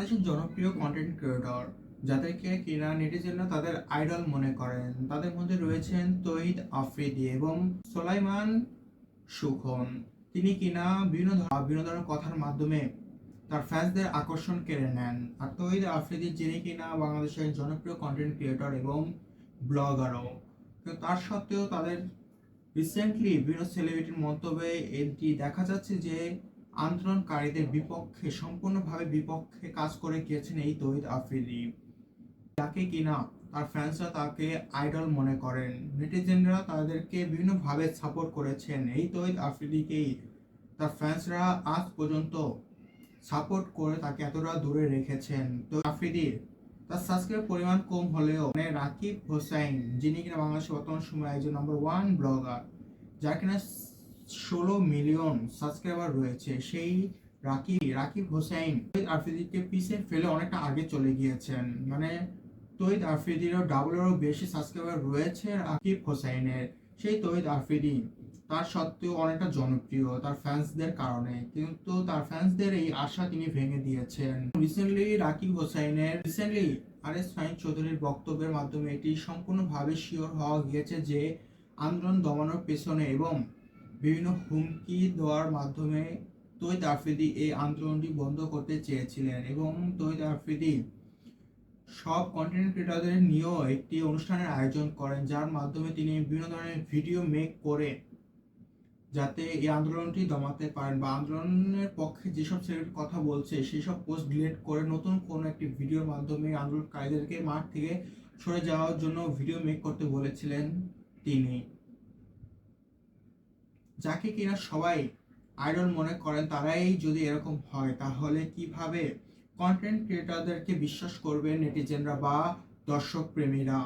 বাংলাদেশের জনপ্রিয় content creator যাদেরকে কিনা নেটিজেনরা তাদের আইডল মনে করেন, তাদের মধ্যে রয়েছেন তহিদ আফ্রিদি এবং সোলাইমান সুখন। তিনি কিনা বিভিন্ন ধরনের কথার মাধ্যমে তার ফ্যান্সদের আকর্ষণ কেড়ে নেন। আর তহিদ আফ্রিদি, যিনি কিনা বাংলাদেশের জনপ্রিয় কন্টেন্ট ক্রিয়েটর এবং ব্লগারও, তো তার সত্ত্বেও তাদের রিসেন্টলি বিভিন্ন সেলিব্রিটির মন্তব্যে এটি দেখা যাচ্ছে যে আন্দোলনকারীদের বিপক্ষে, সম্পূর্ণভাবে বিপক্ষে কাজ করে গিয়েছেন এই তহিদ আফ্রিদি। যাকে কিনা তার ফ্যান্সরা তাকে আইডল মনে করেন। নেটিজেনরা তাদেরকে বিভিন্নভাবে সাপোর্ট করেছেন। এই তহিদ আফ্রিদিকেই তার ফ্যান্সরা আজ পর্যন্ত সাপোর্ট করে তাকে এতটা দূরে রেখেছেন। তো আফ্রিদির তার সাবস্ক্রাইব পরিমাণ কম হলেও মানে রাকিব হোসাইন যিনি কিনা বাংলাদেশের বর্তমান সময়ে একজন নাম্বার ওয়ান ব্লগার যার কিনা ষোলো মিলিয়ন সাবস্ক্রাইবার রয়েছে। সেই রাকিব রাকিব হোসাইন তহিদ আফ্রিদিকে পিছে ফেলে অনেকটা আগে চলে গিয়েছেন। মানে তহিদ আফ্রিদিরও ডাবলেরও বেশি সাবস্ক্রাইবার রয়েছে রাকিব হোসাইনের সেই তহিদ আফ্রিদি তার সত্ত্বেও অনেকটা জনপ্রিয় তার ফ্যান্সদের কারণে। কিন্তু তার ফ্যান্সদের এই আশা তিনি ভেঙে দিয়েছেন। রিসেন্টলি রাকিব হোসাইনের রিসেন্টলি আর এস ফাইন চৌধুরীর বক্তব্যের মাধ্যমে এটি সম্পূর্ণভাবে শিওর হওয়া গিয়েছে যে আন্দোলন দমানোর পেছনে এবং বিভিন্ন হুমকি দেওয়ার মাধ্যমে তৈত আফ্রিদি এই আন্দোলনটি বন্ধ করতে চেয়েছিলেন এবং তৈদ আফ্রিদি সব কন্টেন্ট ক্রিয়েটরদের নিয়েও একটি অনুষ্ঠানের আয়োজন করেন, যার মাধ্যমে তিনি বিভিন্ন ধরনের ভিডিও মেক করে যাতে এই আন্দোলনটি দমাতে পারেন বা আন্দোলনের পক্ষে যেসব ছেলের কথা বলছে সেই সব পোস্ট ডিলিট করে নতুন কোনো একটি ভিডিওর মাধ্যমে আন্দোলনকারীদেরকে মাঠ থেকে সরে যাওয়ার জন্য ভিডিও মেক করতে বলেছিলেন তিনি। যাকে কিনা সবাই আইডল মনে করেন, তারাই যদি এরকম হয়, তাহলে কীভাবে কন্টেন্ট ক্রিয়েটরদেরকে বিশ্বাস করবে নেটিজেনরা বা দর্শক প্রেমীরা?